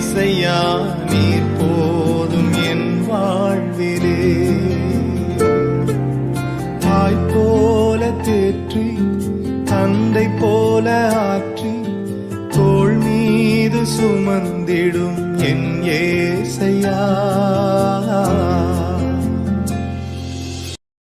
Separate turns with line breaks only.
இசையா நீர் போதும் என் வாழ்விலே. தாய் போல தேற்றி தந்தை போல ஆற்றி தோல் மீது சுமந்திடும் என் ஏசையா.